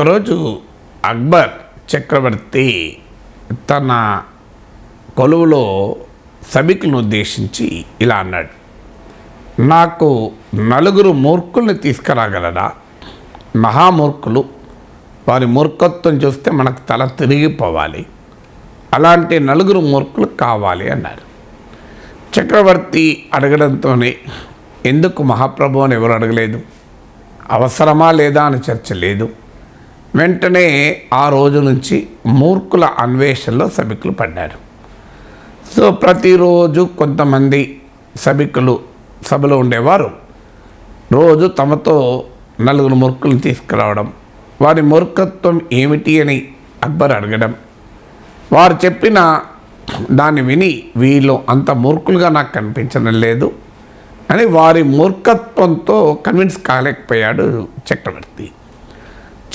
ఒకరోజు అక్బర్ చక్రవర్తి తన కొలువులో సభికులను ఉద్దేశించి ఇలా అన్నాడు నాకు నలుగురు మూర్ఖుల్ని తీసుకురాగలరా? మహామూర్ఖులు. వారి మూర్ఖత్వం చూస్తే మనకు తల తిరిగిపోవాలి. అలాంటి నలుగురు మూర్ఖులు కావాలి అన్నారు. చక్రవర్తి అడగడంతోనే ఎందుకు మహాప్రభు అని ఎవరు అడగలేదు? అవసరమా లేదా అని చర్చ లేదు. వెంటనే ఆ రోజు నుంచి మూర్ఖుల అన్వేషణలో సభికులు పడ్డారు. సో ప్రతిరోజు కొంతమంది సభికులు సభలో ఉండేవారు. రోజు తమతో నలుగురు మూర్ఖులను తీసుకురావడం వారి మూర్ఖత్వం ఏమిటి అని అక్బర్ అడగడం. వారు చెప్పిన దాన్ని విని వీళ్ళు అంత మూర్ఖులుగా నాకు కనిపించడం లేదు అని వారి మూర్ఖత్వంతో కన్విన్స్ కాలేకపోయాడు చక్రవర్తి.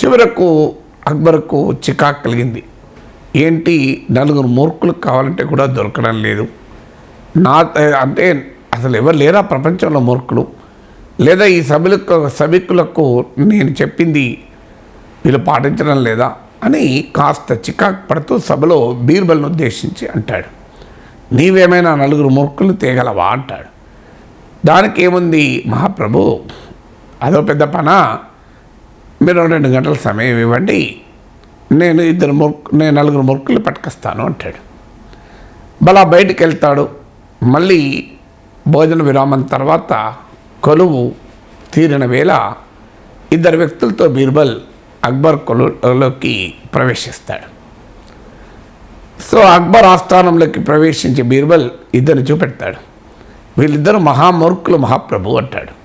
చివరకు అక్బర్కు చికాక్ కలిగింది. ఏంటి? నలుగురు మూర్ఖులకు కావాలంటే కూడా దొరకడం లేదు. నా అంటే అసలు ఎవరు లేరా ప్రపంచంలో మూర్ఖులు? లేదా ఈ సభ్యులకు సభికులకు నేను చెప్పింది వీళ్ళు పాటించడం లేదా అని కాస్త చికాకు పడుతూ సభలో బీర్బల్ను ఉద్దేశించి అంటాడు. నీవేమైనా నలుగురు మూర్ఖులు తేగలవా? అంటాడు. దానికి ఏముంది మహాప్రభు? అదో పెద్ద పన? మీరు రెండు గంటల సమయం ఇవ్వండి. నేను ఇద్దరు ముర్క్ నేను నలుగురు మురుకులు పట్టుకొస్తాను అంటాడు. బలా బయటికి వెళ్తాడు మళ్ళీ భోజన విరామం తర్వాత కొలువు తీరిన వేళ ఇద్దరు వ్యక్తులతో బీర్బల్ అక్బర్ కొలులోకి ప్రవేశిస్తాడు. సో అక్బర్ ఆస్థానంలోకి ప్రవేశించి బీర్బల్ ఇద్దరిని చూపెడతాడు. వీళ్ళిద్దరు మహామూర్ఖులు మహాప్రభు అంటాడు.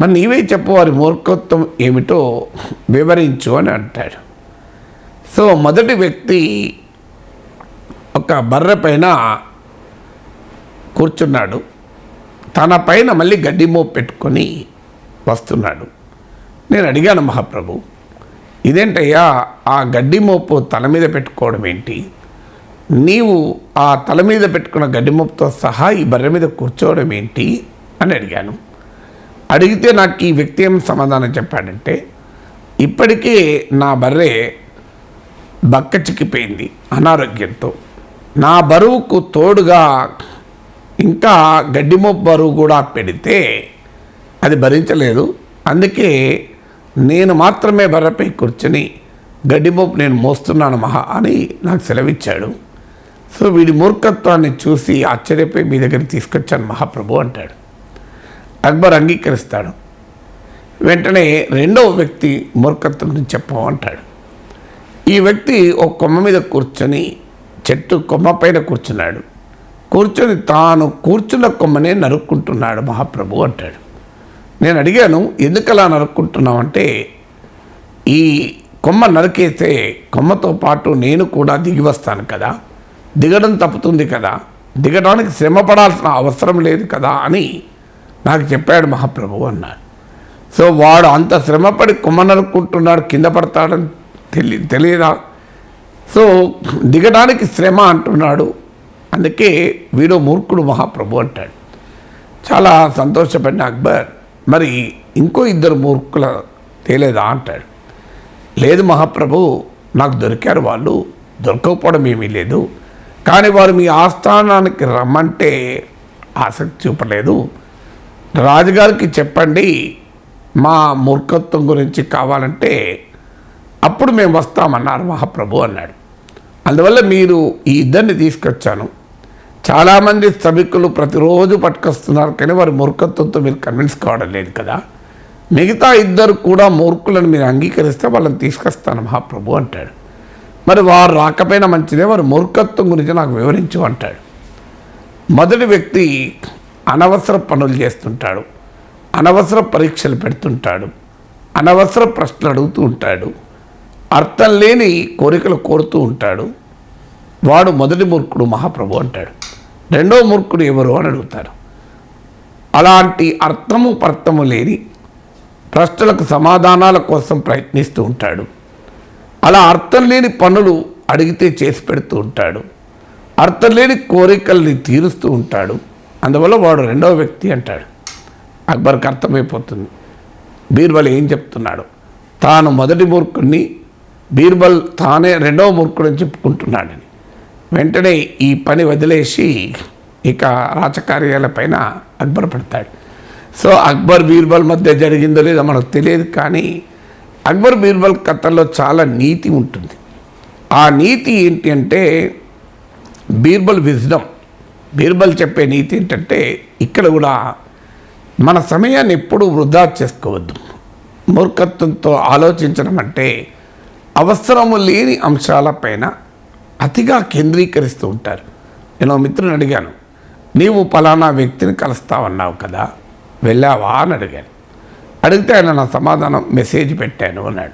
మరి నీవే చెప్పు వారి మూర్ఖత్వం ఏమిటో వివరించు అని అంటాడు. సో మొదటి వ్యక్తి ఒక బర్రె పైన కూర్చున్నాడు. తన పైన మళ్ళీ గడ్డి మోపు పెట్టుకొని వస్తున్నాడు. నేను అడిగాను మహాప్రభు ఇదేంటయ్యా ఆ గడ్డి మోపు తల మీద పెట్టుకోవడం ఏంటి? నీవు ఆ తల మీద పెట్టుకున్న గడ్డి మోపుతో సహా ఈ బర్రె మీద కూర్చోవడం ఏంటి? అని అడిగాను. అడిగితే నాకు ఈ వ్యక్తి ఏం సమాధానం చెప్పాడంటే ఇప్పటికే నా బర్రె బక్క చిక్కిపోయింది అనారోగ్యంతో. నా బరువుకు తోడుగా ఇంకా గడ్డిమోపు బరువు కూడా పెడితే అది భరించలేదు. అందుకే నేను మాత్రమే బర్రపై కూర్చొని గడ్డిమోపు నేను మోస్తున్నాను మహా అని నాకు సెలవిచ్చాడు. సో వీడి మూర్ఖత్వాన్ని చూసి ఆశ్చర్యపోయి మీ దగ్గరికి తీసుకొచ్చాను మహాప్రభు అంటాడు. అక్బర్ అంగీకరిస్తాడు. వెంటనే రెండవ వ్యక్తి మూర్ఖత్వం చెప్పమంటాడు ఈ వ్యక్తి ఒక కొమ్మ మీద కూర్చొని చెట్టు కొమ్మ పైన కూర్చున్నాడు. కూర్చొని తాను కూర్చున్న కొమ్మనే నరుక్కుంటున్నాడు మహాప్రభు అంటాడు. నేను అడిగాను ఎందుకు అలా నరుక్కుంటున్నావు అంటే ఈ కొమ్మ నరికేస్తే కొమ్మతో పాటు నేను కూడా దిగి వస్తాను కదా దిగడం తప్పుతుంది కదా దిగడానికి శ్రమ పడాల్సిన అవసరం లేదు కదా అని నాకు చెప్పాడు మహాప్రభు అన్నాడు. సో వాడు అంత శ్రమపడి కుమ్మనరుకుంటున్నాడు కింద పడతాడని తెలి తెలియదా? సో దిగడానికి శ్రమ అంటున్నాడు. అందుకే వీడు మూర్ఖుడు మహాప్రభు అంటాడు. చాలా సంతోషపడిన అక్బర్ మరి ఇంకో ఇద్దరు మూర్ఖుల తేలేదా అంటాడు. లేదు మహాప్రభు నాకు దొరికారు వాళ్ళు దొరకకపోవడం ఏమీ లేదు. కానీ వారు మీ ఆస్థానానికి రమ్మంటే ఆసక్తి చూపలేదు. రాజుగారికి చెప్పండి మా మూర్ఖత్వం గురించి కావాలంటే అప్పుడు మేము వస్తామన్నారు మహాప్రభు అన్నాడు. అందువల్ల మీరు ఈ ఇద్దరిని తీసుకొచ్చాను. చాలామంది సభికులు ప్రతిరోజు పట్టుకొస్తున్నారు కానీ వారి మూర్ఖత్వంతో మీరు కన్విన్స్ కావడం లేదు కదా. మిగతా ఇద్దరు కూడా మూర్ఖులను మీరు అంగీకరిస్తే వాళ్ళని తీసుకొస్తాను మహాప్రభు అంటాడు. మరి వారు రాకపోయినా మంచిదే వారి మూర్ఖత్వం గురించి నాకు వివరించు అంటాడు. మొదటి వ్యక్తి అనవసర పనులు చేస్తుంటాడు. అనవసర పరీక్షలు పెడుతుంటాడు. అనవసర ప్రశ్నలు అడుగుతూ ఉంటాడు. అర్థం లేని కోరికలు కోరుతూ ఉంటాడు. వాడు మొదటి మూర్ఖుడు మహాప్రభు అంటాడు. రెండో మూర్ఖుడు ఎవరు అని అడుగుతారు. అలాంటి అర్థము పర్థము లేని ప్రశ్నలకు సమాధానాల కోసం ప్రయత్నిస్తూ ఉంటాడు. అలా అర్థం లేని పనులు అడిగితే చేసి పెడుతూ ఉంటాడు. అర్థం లేని కోరికల్ని తీరుస్తూ ఉంటాడు. అందువల్ల వాడు రెండవ వ్యక్తి అంటాడు. అక్బర్కి అర్థమైపోతుంది. బీర్బల్ ఏం చెప్తున్నాడు? తాను మొదటి మూర్ఖుడిని బీర్బల్ తానే రెండవ మూర్ఖుడని చెప్పుకుంటున్నాడని వెంటనే ఈ పని వదిలేసి ఇక రాజకార్యాలపైన అక్బర్ పడతాడు. సో అక్బర్ బీర్బల్ మధ్య జరిగిందో లేదో మనకు తెలియదు కానీ అక్బర్ బీర్బల్ కథల్లో చాలా నీతి ఉంటుంది. ఆ నీతి ఏంటి అంటే బీర్బల్ విజ్డమ్. బీర్బల్ చెప్పే నీతి ఏంటంటే ఇక్కడ కూడా మన సమయాన్ని ఎప్పుడూ వృధా చేసుకోవద్దు. మూర్ఖత్వంతో ఆలోచించడం అంటే అవసరము లేని అంశాలపైన అతిగా కేంద్రీకరిస్తూ ఉంటారు. నేను ఓ మిత్రుని అడిగాను నీవు పలానా వ్యక్తిని కలుస్తావన్నావు కదా వెళ్ళావా? అని అడిగాను. అడిగితే ఆయన నా సమాధానం మెసేజ్ పెట్టాను అన్నాడు.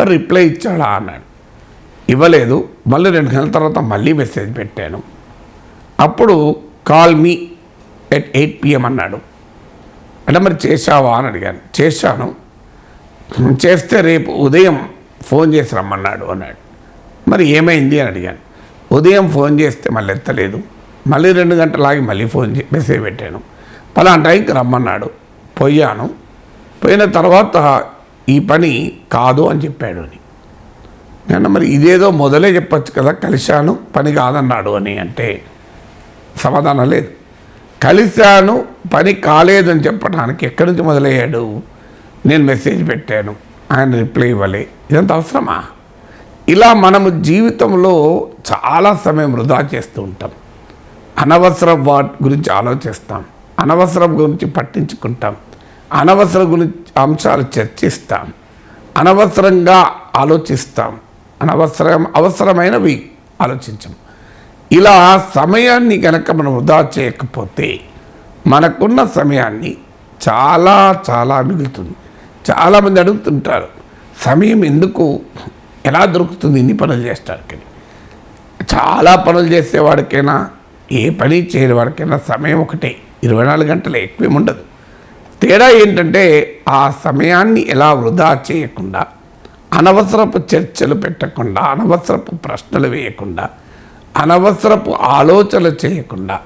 మరి రిప్లై ఇచ్చాడా అన్నాడు. ఇవ్వలేదు మళ్ళీ రెండు గంటల తర్వాత మళ్ళీ మెసేజ్ పెట్టాను. అప్పుడు call me at eight PM అన్నాడు. అంటే మరి చేశావా? అని అడిగాను. చేశాను. చేస్తే రేపు ఉదయం ఫోన్ చేసి రమ్మన్నాడు అన్నాడు. మరి ఏమైంది? అని అడిగాను. ఉదయం ఫోన్ చేస్తే మళ్ళీ ఎత్తలేదు. మళ్ళీ రెండు గంటలాగి మళ్ళీ ఫోన్ చే మెసేజ్ పెట్టాను. పలానా టైంకి రమ్మన్నాడు. పోయాను. పోయిన తర్వాత ఈ పని కాదు అని చెప్పాడు అని. నేను మరి ఇదేదో మొదలే చెప్పొచ్చు కదా కలిశాను. పని కాదన్నాడు అని అంటే సమాధానం లేదు. కలిశాను పని కాలేదని చెప్పడానికి ఎక్కడి నుంచి మొదలయ్యాడు? నేను మెసేజ్ పెట్టాను. ఆయన రిప్లై ఇవ్వలే. ఇదంత అవసరమా? ఇలా మనము జీవితంలో చాలా సమయం వృధా చేస్తూ ఉంటాం. అనవసరం వాటి గురించి ఆలోచిస్తాం. అనవసరం గురించి పట్టించుకుంటాం. అనవసర గురించి అంశాలు చర్చిస్తాం. అనవసరంగా ఆలోచిస్తాం. అనవసరం అవసరమైనవి ఆలోచించాం. ఇలా సమయాన్ని కనుక మనం వృధా చేయకపోతే మనకున్న సమయాన్ని చాలా చాలా మిగులుతుంది. చాలామంది అడుగుతుంటారు సమయం ఎందుకు? ఎలా దొరుకుతుంది? ఇన్ని పనులు చేస్తారు చాలా పనులు చేసేవాడికైనా ఏ పని చేయని వాడికైనా సమయం ఒకటే. ఇరవై నాలుగు గంటలు ఎక్కువేం ఉండదు. తేడా ఏంటంటే ఆ సమయాన్ని ఎలా వృధా చేయకుండా అనవసరపు చర్చలు పెట్టకుండా అనవసరపు ప్రశ్నలు వేయకుండా అనవసరపు ఆలోచన చేయకుండా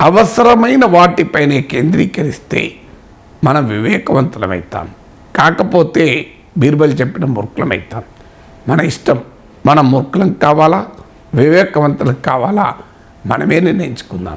అవసరమైన వాటిపైనే కేంద్రీకరిస్తే మనం వివేకవంతులమవుతాం కాకపోతే బీర్బల్ చెప్పిన మూర్ఖులమవుతాం మన ఇష్టం మనం మూర్ఖులం కావాలా? వివేకవంతులకు కావాలా? మనమే నిర్ణయించుకుందాం.